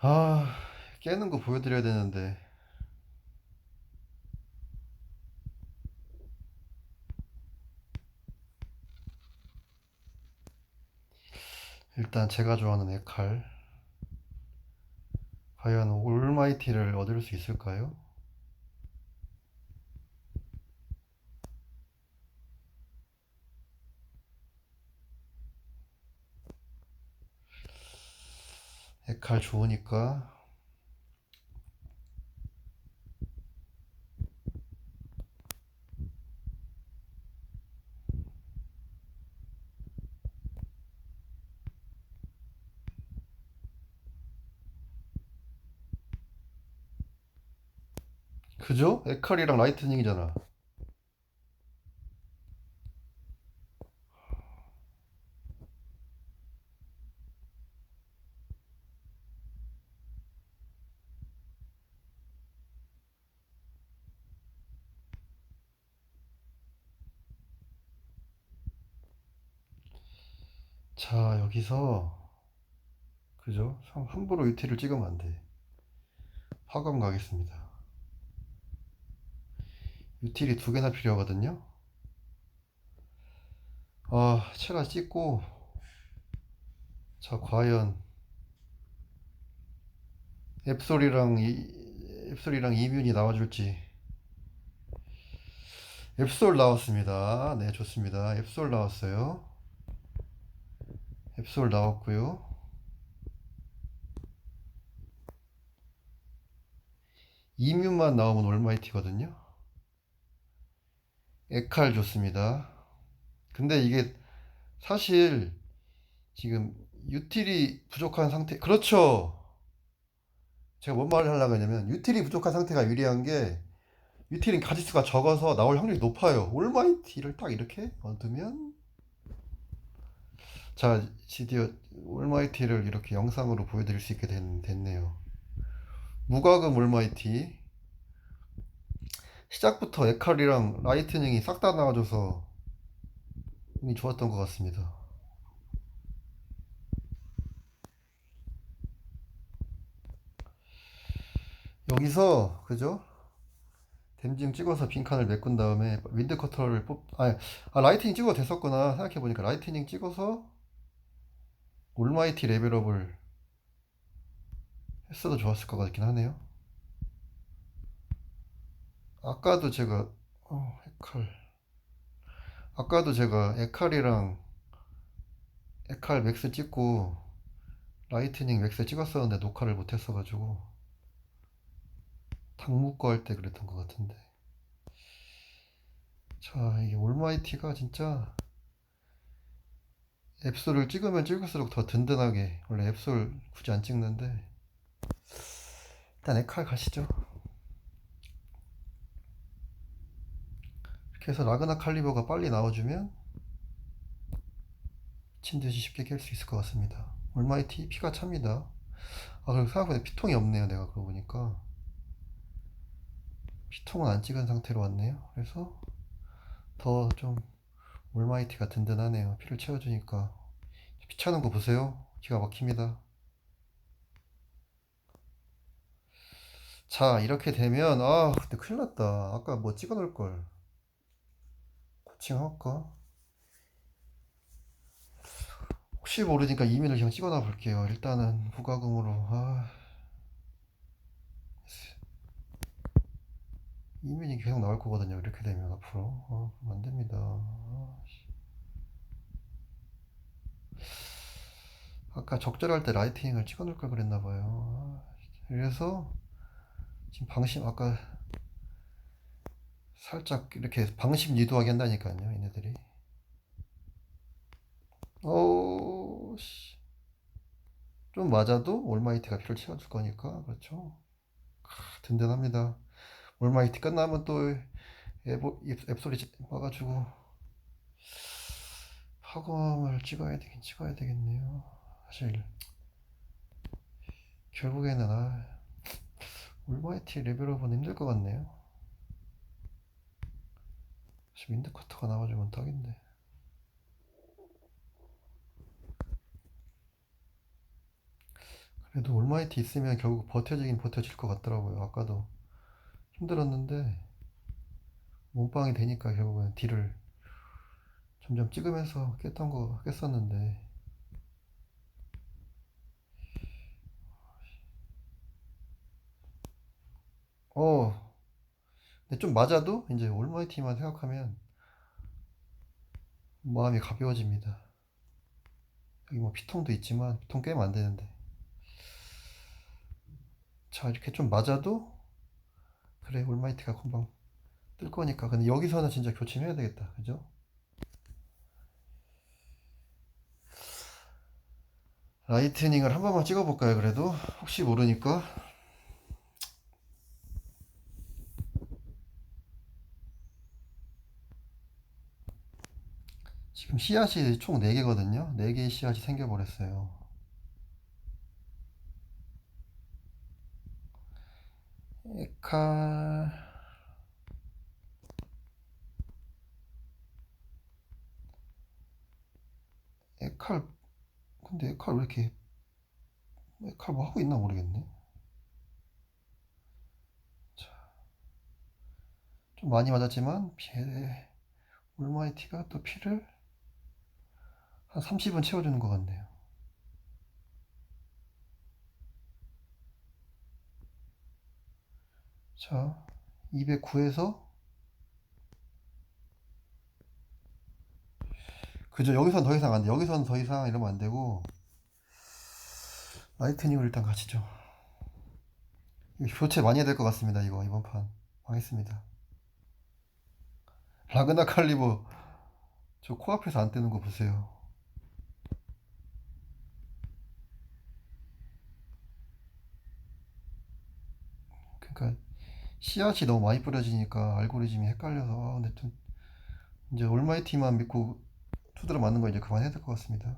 아, 깨는 거 보여드려야 되는데. 일단 제가 좋아하는 에칼. 과연 올마이티를 얻을 수 있을까요? 에칼 좋으니까 그죠? 에칼이랑 라이트닝이잖아. 자, 여기서 그죠? 함- 함부로 유티를 찍으면 안 돼. 화감 가겠습니다. 유틸이 두 개나 필요하거든요. 아, 체가 찍고 자, 과연 앱솔이랑 이, 앱솔이랑 이뮨이 나와줄지. 앱솔 나왔습니다. 네, 좋습니다. 앱솔 나왔어요. 앱솔 나왔고요. 이뮨만 나오면 올마이티거든요. 에칼 좋습니다. 근데 이게 사실 지금 유틸이 부족한 상태, 그렇죠. 제가 뭔 말을 하려고 했냐면 유틸이 부족한 상태가 유리한 게 유틸은 가지수가 적어서 나올 확률이 높아요. 올마이티를 딱 이렇게 얻으면 자, 드디어 올마이티를 이렇게 영상으로 보여드릴 수 있게 된, 됐네요. 무과금 올마이티 시작부터 에칼이랑 라이트닝이 싹 다 나와줘서 운이 좋았던 것 같습니다. 여기서 그죠? 댐징 찍어서 빈칸을 메꾼 다음에 윈드 커터를 뽑, 아, 아 라이트닝 찍어도 됐었구나 생각해보니까 라이트닝 찍어서 올마이티 레벨업을 했어도 좋았을 것 같긴 하네요. 아까도 제가 어, 에칼 아까도 제가 에칼이랑 에칼 맥스 찍고 라이트닝 맥스 찍었었는데 녹화를 못 했어가지고 닭묶어 할때 그랬던 것 같은데 자 이게 올마이티가 진짜 앱솔을 찍으면 찍을수록 더 든든하게 원래 앱솔 굳이 안 찍는데 일단 에칼 가시죠. 이렇게 해서 라그나 칼리버가 빨리 나와주면 미친 듯이 쉽게 깰 수 있을 것 같습니다. 올마이티 피가 찹니다. 아 그리고 생각보다 피통이 없네요 내가 그러고 보니까. 피통은 안 찍은 상태로 왔네요. 그래서 더좀 올마이티가 든든하네요. 피를 채워주니까. 피 차는 거 보세요. 기가 막힙니다. 자 이렇게 되면 아 근데 큰일 났다. 아까 뭐 찍어 놓을 걸. 고칭할까? 혹시 모르니까 이민을 그냥 찍어 놔 볼게요. 일단은 부가금으로. 아. 이민이 계속 나올 거거든요. 이렇게 되면 앞으로. 아 안 됩니다. 아, 씨. 아까 적절할 때 라이팅을 찍어 놓을 걸 그랬나 봐요. 그래서 지금 방심 아까 살짝 이렇게 방심 유도하게 한다니까요 얘네들이 어우 씨. 좀 맞아도 올마이티가 피를 채워줄 거니까 그렇죠 크, 든든합니다 올마이티 끝나면 또 앱, 앱소리 와가지고 파검을 찍어야 되긴 찍어야 되겠네요. 사실 결국에는 아 올마이티 레벨업은 힘들 것 같네요. 지금 윈드커터가 나와주면 딱인데. 그래도 올마이티 있으면 결국 버텨지긴 버텨질 것 같더라고요. 아까도 힘들었는데 몸빵이 되니까 결국엔 딜을 점점 찍으면서 깼던 거 깼었는데. 어. 근데 좀 맞아도 이제 올마이티만 생각하면 마음이 가벼워집니다. 여기 뭐 피통도 있지만 피통 깨면 안 되는데. 자 이렇게 좀 맞아도 그래 올마이티가 금방 뜰 거니까. 근데 여기서는 진짜 교침해야 되겠다. 그죠? 라이트닝을 한 번만 찍어볼까요 그래도? 혹시 모르니까. 지금 씨앗이 총 4개거든요. 4개의 씨앗이 생겨버렸어요. 에칼 에칼 근데 에칼 왜 이렇게 에칼 뭐 하고 있나 모르겠네. 자, 좀 많이 맞았지만 피해 올마이티가 또 피를 한 30은 채워주는 것 같네요. 자 209에서 그죠. 여기선 더 이상 안 돼. 여기선 더 이상 이러면 안 되고. 라이트닝을 일단 가시죠. 교체 많이 해야 될 것 같습니다 이거 이번 판. 망했습니다. 라그나 칼리버 저 코앞에서 안 뜨는 거 보세요. 그러니까 씨앗이 너무 많이 뿌려지니까 알고리즘이 헷갈려서 아, 근데 좀 이제 올마이티만 믿고 투드로 맞는 거 이제 그만해야 될 것 같습니다.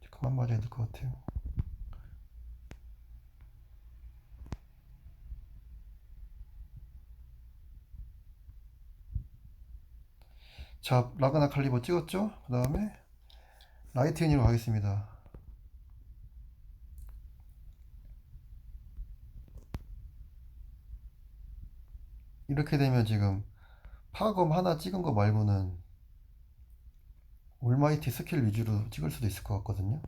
이제 그만 맞아야 될 것 같아요. 자 라그나 칼리버 찍었죠? 그 다음에 라이트닝으로 가겠습니다. 이렇게 되면 지금 파검 하나 찍은 거 말고는 올마이티 스킬 위주로 찍을 수도 있을 것 같거든요.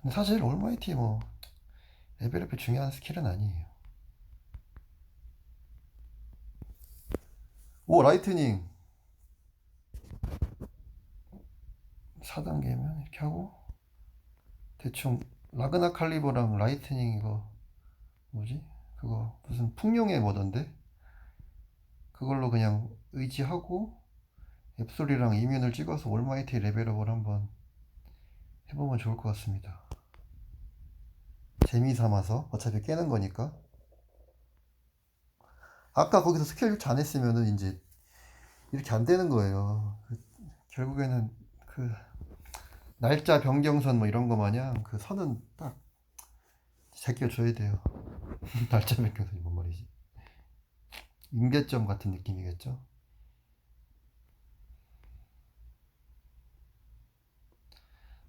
근데 사실 올마이티 뭐 레벨업이 중요한 스킬은 아니에요. 오 라이트닝! 4단계면 이렇게 하고 대충 라그나 칼리버랑 라이트닝 이거 뭐지? 그거 무슨 풍룡의 뭐던데? 그걸로 그냥 의지하고 앱솔이랑 이면을 찍어서 올마이티 레벨업을 한번 해보면 좋을 것 같습니다. 재미 삼아서 어차피 깨는 거니까. 아까 거기서 스킬 유치 안 했으면은 이제 이렇게 안 되는 거예요. 그 결국에는 그 날짜 변경선 뭐 이런 거 마냥 그 선은 딱 제껴줘야 돼요. 날짜 변경선이 뭔 말이지? 임계점 같은 느낌이겠죠?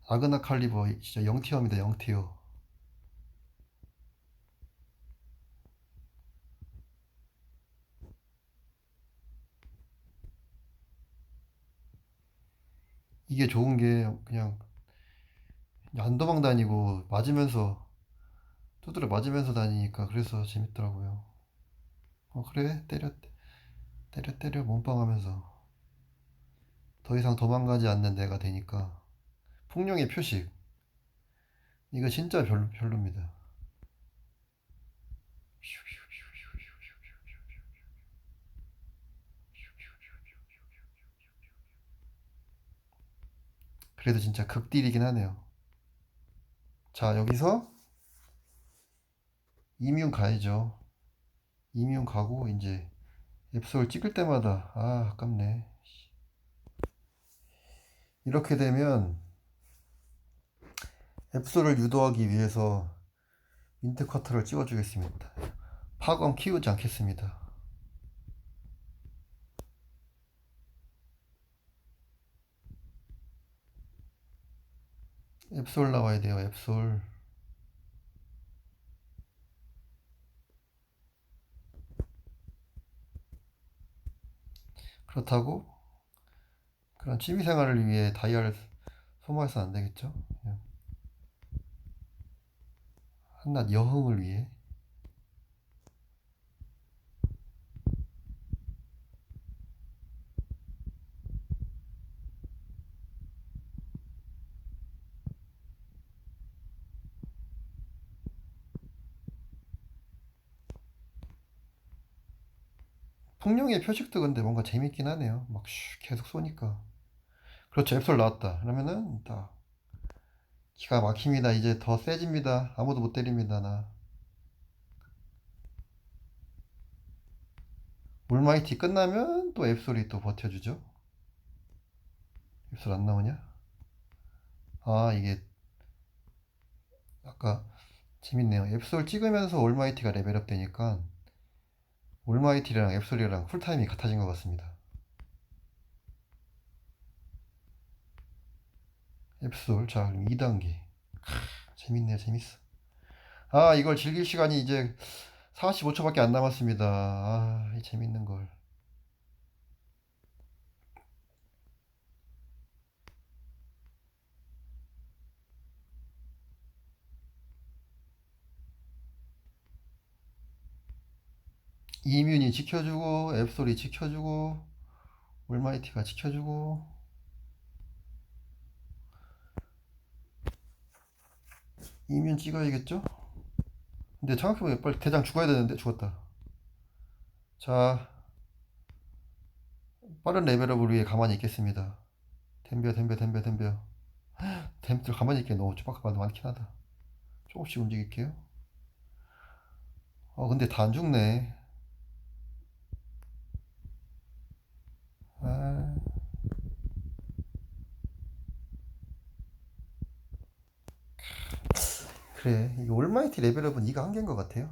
아그나 칼리버 진짜 0티어입니다 0티어 이게 좋은 게 그냥 안 도망 다니고 맞으면서 두드려 맞으면서 다니니까 그래서 재밌더라고요. 어 그래 때려 때려 때려 몸빵 하면서 더 이상 도망가지 않는 내가 되니까 폭룡의 표식 이거 진짜 별로, 별로입니다. 그래도 진짜 극딜이긴 하네요. 자, 여기서 이뮨 가야죠. 이뮨 가고 이제 앱솔 찍을 때마다 아 아깝네. 이렇게 되면 앱솔을 유도하기 위해서 윈트쿼터를 찍어주겠습니다. 파검 키우지 않겠습니다. 앱솔 나와야 돼요, 앱솔. 그렇다고 그런 취미 생활을 위해 다이아를 소모해서는 안 되겠죠? 한낱 여흥을 위해. 풍령의 표식도 근데 뭔가 재밌긴 하네요. 막슉 계속 쏘니까. 그렇죠. 앱솔 나왔다. 그러면은 딱 기가 막힙니다. 이제 더 세집니다. 아무도 못 때립니다. 나. 물마이티 끝나면 또 앱솔이 또 버텨주죠. 앱솔 안 나오냐? 아 이게 아까 재밌네요. 앱솔 찍으면서 올마이티가 레벨업 되니까 올마이티랑 앱솔이랑 쿨타임이 같아진 것 같습니다. 앱솔 자 그럼 2단계. 재밌네요 재밌어. 아 이걸 즐길 시간이 이제 45초밖에 안 남았습니다. 아이 재밌는 걸 이뮨이 지켜주고 앱솔이 지켜주고 올마이티가 지켜주고. 이뮨 찍어야겠죠? 근데 생각해보면 빨리 대장 죽어야 되는데 죽었다. 자 빠른 레벨업을 위해 가만히 있겠습니다. 덤벼 덤벼 덤벼 덤벼. 댐들 가만히 있기엔 너무 쭈박하고 많긴 하다. 조금씩 움직일게요. 어 근데 다 안 죽네 아 그래 이 올마이티 레벨업은 이가 한계인 것 같아요